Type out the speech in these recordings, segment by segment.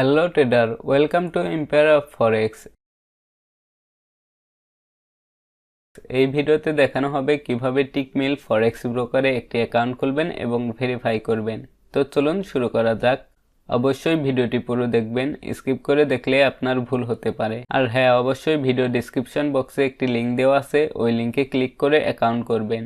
Hello trader welcome to of forex এই ভিডিওতে দেখানো হবে কীভাবে টিকমিল ফরেক্স ব্রোকারে একটি অ্যাকাউন্ট খুলবেন এবং ভেরিফাই করবেন। তো চলুন শুরু করা যাক। অবশ্যই ভিডিওটি পুরো দেখবেন স্কিপ করে দেখলে আপনার ভুল হতে পারে। আর হ্যাঁ অবশ্যই ভিডিও ডিসক্রিপশন বক্সে একটি লিঙ্ক দেওয়া আছে, ওই লিঙ্কে ক্লিক করে অ্যাকাউন্ট করবেন।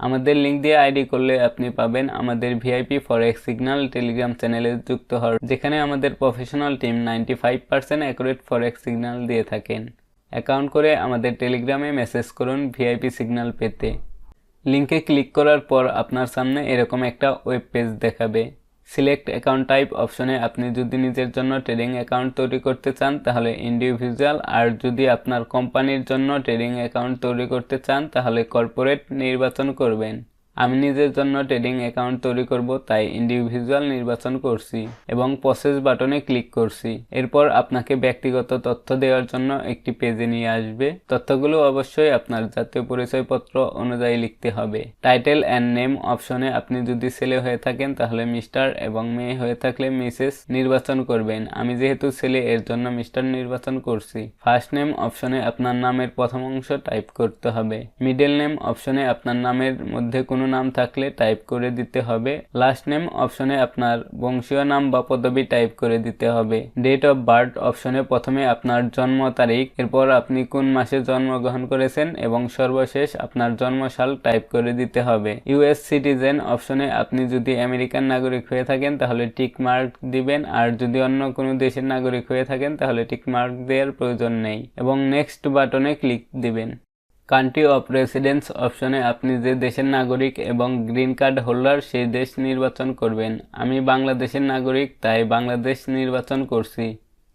আমাদের লিঙ্ক দিয়ে আইডি করলে আপনি পাবেন আমাদের ভিআইপি ফরেক্স সিগন্যাল টেলিগ্রাম চ্যানেলে যুক্ত হওয়ার, যেখানে আমাদের professional team ninety five percent accurate forex signal দিয়ে থাকেন। অ্যাকাউন্ট করে আমাদের টেলিগ্রামে মেসেজ করুন ভিআইপি সিগন্যাল পেতে। লিঙ্কে ক্লিক করার পর আপনার সামনে এরকম একটা ওয়েব পেজ দেখাবে। সিলেক্ট অ্যাকাউন্ট টাইপ অপশনে আপনি যদি নিজের জন্য ট্রেডিং অ্যাকাউন্ট তৈরি করতে চান, তাহলে ইন্ডিভিজুয়াল আর যদি আপনার কোম্পানির জন্য ট্রেডিং অ্যাকাউন্ট তৈরি করতে চান, তাহলে কর্পোরেট নির্বাচন করবেন। আমি নিজের জন্য ট্রেডিং অ্যাকাউন্ট তৈরি করব, তাই ইন্ডিভিজুয়াল নির্বাচন করছি এবং প্রসেস বাটনে ক্লিক করছি। এরপর আপনাকে ব্যক্তিগত তথ্য দেওয়ার জন্য একটি পেজে নিয়ে আসবে। তথ্যগুলো অবশ্যই আপনার জাতীয় পরিচয়পত্র অনুযায়ী লিখতে হবে। টাইটেল অ্যান্ড নেম অপশনে আপনি যদি ছেলে হয়ে থাকেন, তাহলে মিস্টার এবং মেয়ে হয়ে থাকলে মিসেস নির্বাচন করবেন। আমি যেহেতু ছেলে, এর জন্য মিস্টার নির্বাচন করছি। ফার্স্ট নেম অপশনে আপনার নামের প্রথম অংশ টাইপ করতে হবে। মিডল নেম অপশনে আপনার নামের মধ্যে কোনো নাম থাকলে টাইপ করে দিতে হবে। লাস্ট নেম অপশনে আপনার বংশীয় নাম বা পদবি টাইপ করে দিতে হবে। ডেট অফ বার্থ অপশনে প্রথমে আপনার জন্ম তারিখ, এরপর আপনি কোন মাসে জন্মগ্রহণ করেছেন এবং সর্বশেষ আপনার জন্মসাল টাইপ করে দিতে হবে। ইউএস সিটিজেন অপশনে আপনি যদি আমেরিকান নাগরিক হয়ে থাকেন, তাহলে টিক মার্ক দিবেন। আর যদি অন্য কোনো দেশের নাগরিক হয়ে থাকেন, তাহলে টিক মার্ক দেওয়ার প্রয়োজন নেই। এবং নেক্সট বাটনে ক্লিক দিবেন। কান্ট্রি অফ রেসিডেন্স অপশনে আপনি যে দেশের নাগরিক এবং গ্রিন কার্ড হোল্ডার সেই দেশ নির্বাচন করবেন। আমি বাংলাদেশের নাগরিক, তাই বাংলাদেশ নির্বাচন করছি।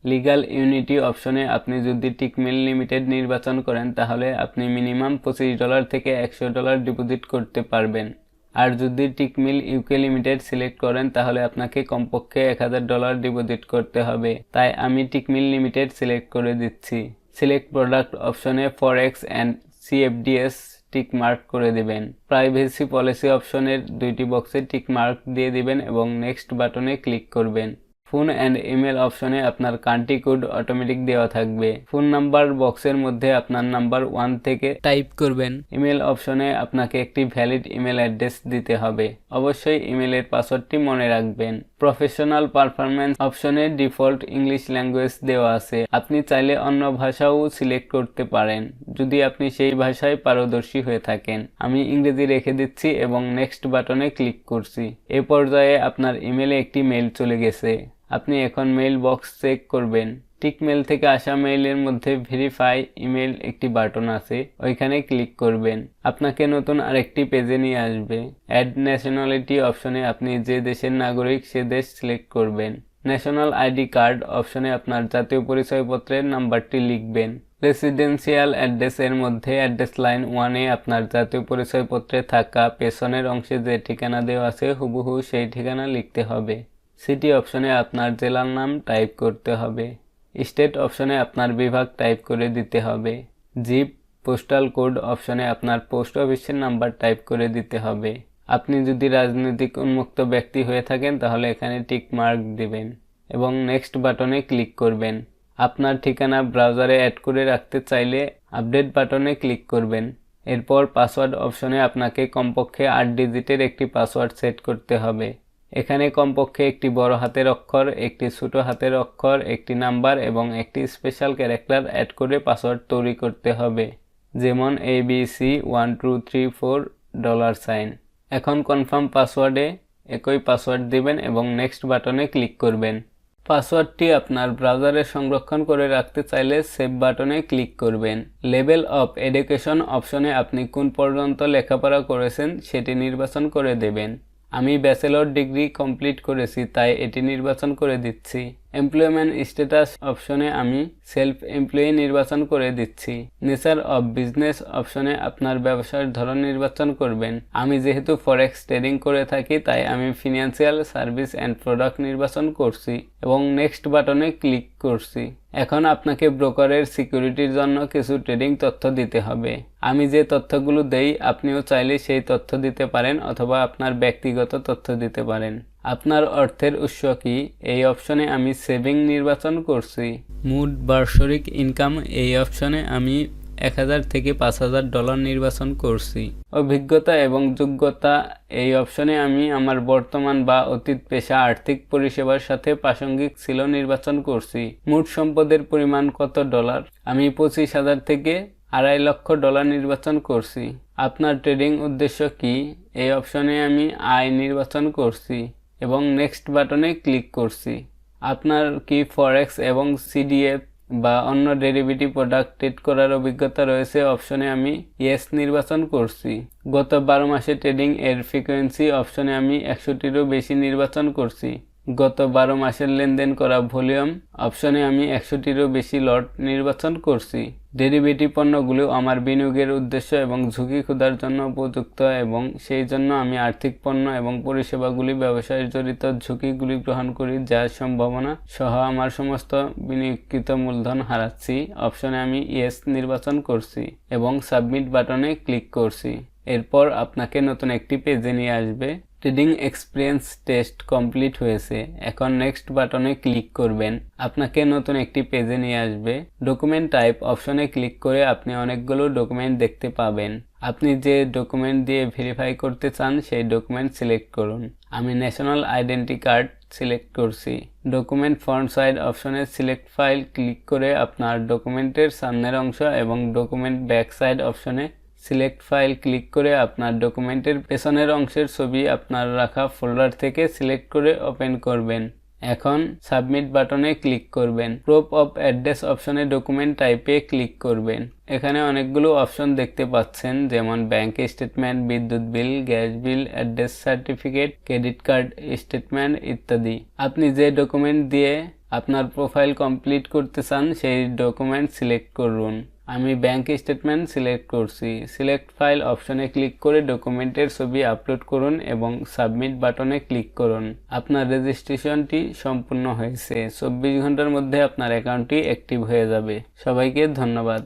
লিগাল ইউনিটি অপশনে আপনি যদি টিকমেল লিমিটেড নির্বাচন করেন, তাহলে আপনি মিনিমাম পঁচিশ ডলার থেকে একশো ডলার ডিপোজিট করতে পারবেন। আর যদি টিকমিল ইউকে লিমিটেড সিলেক্ট করেন, তাহলে আপনাকে কমপক্ষে এক হাজার ডলার ডিপোজিট করতে হবে। তাই আমি টিকমিল লিমিটেড সিলেক্ট করে দিচ্ছি। সিলেক্ট প্রোডাক্ট অপশনে forex and CFDs tick mark করে দিবেন। প্রাইভেসি পলিসি অপশনের দুইটি বক্সে টিক মার্ক দিয়ে দিবেন এবং নেক্সট বাটনে ক্লিক করবেন। ফোন অ্যান্ড ইমেল অপশনে আপনার কান্ট্রি কোড অটোমেটিক দেওয়া থাকবে। ফোন নাম্বার বক্সের মধ্যে আপনার নাম্বার ওয়ান থেকে টাইপ করবেন। ইমেল অপশনে আপনাকে একটি ভ্যালিড ইমেল অ্যাড্রেস দিতে হবে। অবশ্যই ইমেলের পাসওয়ার্ডটি মনে রাখবেন। প্রফেশনাল পারফরমেন্স অপশনে ডিফল্ট ইংলিশ ল্যাঙ্গুয়েজ দেওয়া আছে। আপনি চাইলে অন্য ভাষাও সিলেক্ট করতে পারেন। যদি আপনি সেই ভাষায় পারদর্শী হয়ে থাকেন। আমি ইংরেজি রেখে দিচ্ছি এবং নেক্সট বাটনে ক্লিক করছি। এ পর্যায়ে আপনার ইমেলে একটি মেল চলে গেছে। আপনি এখন মেইল বক্স চেক করবেন। টিক মেল থেকে আসা মেইলের মধ্যে ভেরিফাই ইমেল একটি বাটন আছে, ওইখানে ক্লিক করবেন। আপনাকে নতুন আরেকটি পেজে নিয়ে আসবে। অ্যাড ন্যাশনালিটি অপশনে আপনি যে দেশের নাগরিক সে দেশ সিলেক্ট করবেন। ন্যাশনাল আইডি কার্ড অপশনে আপনার জাতীয় পরিচয়পত্রের নাম্বারটি লিখবেন। রেসিডেন্সিয়াল অ্যাড্রেসের মধ্যে অ্যাড্রেস লাইন ওয়ানে আপনার জাতীয় পরিচয়পত্রে থাকা পেছনের অংশে যে ঠিকানা দেওয়া আছে, হুবহু সেই ঠিকানা লিখতে হবে। সিটি অপশনে আপনার জেলার নাম টাইপ করতে হবে। স্টেট অপশনে আপনার বিভাগ টাইপ করে দিতে হবে। জিপ পোস্টাল কোড অপশনে আপনার পোস্ট অফিসের নাম্বার টাইপ করে দিতে হবে। আপনি যদি রাজনৈতিক উন্মুক্ত ব্যক্তি হয়ে থাকেন, তাহলে এখানে টিক মার্ক দিবেন এবং নেক্সট বাটনে ক্লিক করবেন। আপনার ঠিকানা ব্রাউজারে অ্যাড করে রাখতে চাইলে আপডেট বাটনে ক্লিক করবেন। এরপর পাসওয়ার্ড অপশনে আপনাকে কমপক্ষে আট ডিজিটের একটি পাসওয়ার্ড সেট করতে হবে। এখানে কমপক্ষে একটি বড় হাতের অক্ষর, একটি ছোট হাতের অক্ষর, একটি নাম্বার এবং একটি স্পেশাল ক্যারেক্টার অ্যাড করে পাসওয়ার্ড তৈরি করতে হবে, যেমন A B C one two three four dollar sign এখন কনফার্ম পাসওয়ার্ডে একই পাসওয়ার্ড দিবেন এবং নেক্সট বাটনে ক্লিক করবেন। পাসওয়ার্ডটি আপনার ব্রাউজারে সংরক্ষণ করে রাখতে চাইলে সেভ বাটনে ক্লিক করবেন। লেভেল অফ এডুকেশন অপশনে আপনি কোন পর্যন্ত লেখাপড়া করেছেন সেটি নির্বাচন করে দেবেন। আমি ব্যাচেলর ডিগ্রি কমপ্লিট করেছি তাই এটি নির্বাচন করে দিচ্ছি। এমপ্লয়মেন্ট স্ট্যাটাস অপশনে আমি সেলফ এমপ্লয়ি নির্বাচন করে দিচ্ছি। নেচার অফ বিজনেস অপশনে আপনার ব্যবসার ধরন নির্বাচন করবেন। আমি যেহেতু ফরেক্স ট্রেডিং করে থাকি, তাই আমি ফিনান্সিয়াল সার্ভিস অ্যান্ড প্রোডাক্ট নির্বাচন করছি এবং নেক্সট বাটনে ক্লিক করছি। এখন আপনাকে ব্রোকারের সিকিউরিটির জন্য কিছু ট্রেডিং তথ্য দিতে হবে। আমি যে তথ্যগুলো দেই, আপনিও চাইলে সেই তথ্য দিতে পারেন অথবা আপনার ব্যক্তিগত তথ্য দিতে পারেন। আপনার অর্থের উৎস কি? এই অপশনে আমি সেভিং নির্বাচন করছি। মুড বার্ষরিক ইনকাম এই অপশনে আমি এক হাজার থেকে পাঁচ হাজার ডলার নির্বাচন করছি। অভিজ্ঞতা এবং যোগ্যতা, এই অপশনে আমি আমার বর্তমান বা অতীত পেশা আর্থিক পরিষেবার সাথে প্রাসঙ্গিক ছিল নির্বাচন করছি। মোট সম্পদের পরিমাণ কত ডলার? আমি পঁচিশ হাজার থেকে আড়াই লক্ষ ডলার নির্বাচন করছি। আপনার ট্রেডিং উদ্দেশ্য কি? এই অপশনে আমি আয় নির্বাচন করছি। এবং নেক্সট বাটনে ক্লিক করছি। আপনার কি ফরেক্স এবং সিডিএফ বা অন্য ডেরিভেটিভ প্রোডাক্ট ট্রেড করার অভিজ্ঞতা রয়েছে অপশনে আমি ইয়েস নির্বাচন করছি। গত বারো মাসে ট্রেডিং এর ফ্রিকোয়েন্সি অপশনে আমি একশোটিরও বেশি নির্বাচন করছি। গত বারো মাসের লেনদেন করা ভলিউম অপশনে আমি একশোটিরও বেশি লট নির্বাচন করছি। ডেরিভেটিভ পণ্যগুলো আমার বিনিয়োগের উদ্দেশ্য এবং ঝুঁকি ক্ষুধার জন্য উপযুক্ত এবং সেই জন্য আমি আর্থিক পণ্য এবং পরিষেবাগুলি ব্যবসায় জড়িত ঝুঁকিগুলি গ্রহণ করি যার সম্ভাবনা সহ আমার সমস্ত বিনিয়োগকৃত মূলধন হারাচ্ছি। অপশনে আমি ইয়েস নির্বাচন করছি এবং সাবমিট বাটনে ক্লিক করছি। এরপর আপনাকে নতুন একটি পেজে নিয়ে আসবে। ট্রেডিং এক্সপিরিয়েন্স টেস্ট কমপ্লিট হয়েছে, এখন নেক্সট বাটনে ক্লিক করবেন। আপনাকে নতুন একটি পেজে নিয়ে আসবে। ডকুমেন্ট টাইপ অপশনে ক্লিক করে আপনি অনেকগুলো ডকুমেন্ট দেখতে পাবেন। আপনি যে ডকুমেন্ট দিয়ে ভেরিফাই করতে চান, সেই ডকুমেন্ট সিলেক্ট করুন। আমি ন্যাশনাল আইডেন্টি কার্ড সিলেক্ট করছি। ডকুমেন্ট ফ্রন্ট সাইড অপশনে সিলেক্ট ফাইল ক্লিক করে আপনার ডকুমেন্টের সামনের অংশ এবং ডকুমেন্ট ব্যাক সাইড অপশনে সিলেক্ট ফাইল ক্লিক করে আপনার ডকুমেন্টের পেছনের অংশের ছবি আপনার রাখা ফোল্ডার থেকে সিলেক্ট করে ওপেন করবেন। এখন সাবমিট বাটনে ক্লিক করবেন। প্রুফ অফ অ্যাড্রেস অপশনে ডকুমেন্ট টাইপে ক্লিক করবেন। এখানে অনেকগুলো অপশন দেখতে পাচ্ছেন, যেমন ব্যাংক স্টেটমেন্ট বিদ্যুৎ bill gas bill address certificate credit card statement ইত্যাদি। আপনি যে ডকুমেন্ট দিয়ে আপনার প্রোফাইল কমপ্লিট করতে চান, সেই ডকুমেন্ট সিলেক্ট করুন। আমি ব্যাংক স্টেটমেন্ট সিলেক্ট করছি। সিলেক্ট ফাইল অপশনে ক্লিক করে ডকুমেন্টের ছবি আপলোড করুন এবং সাবমিট বাটনে ক্লিক করুন। আপনার রেজিস্ট্রেশনটি সম্পূর্ণ হয়েছে। চব্বিশ ঘণ্টার মধ্যে আপনার অ্যাকাউন্টটি অ্যাক্টিভ হয়ে যাবে। সবাইকে ধন্যবাদ।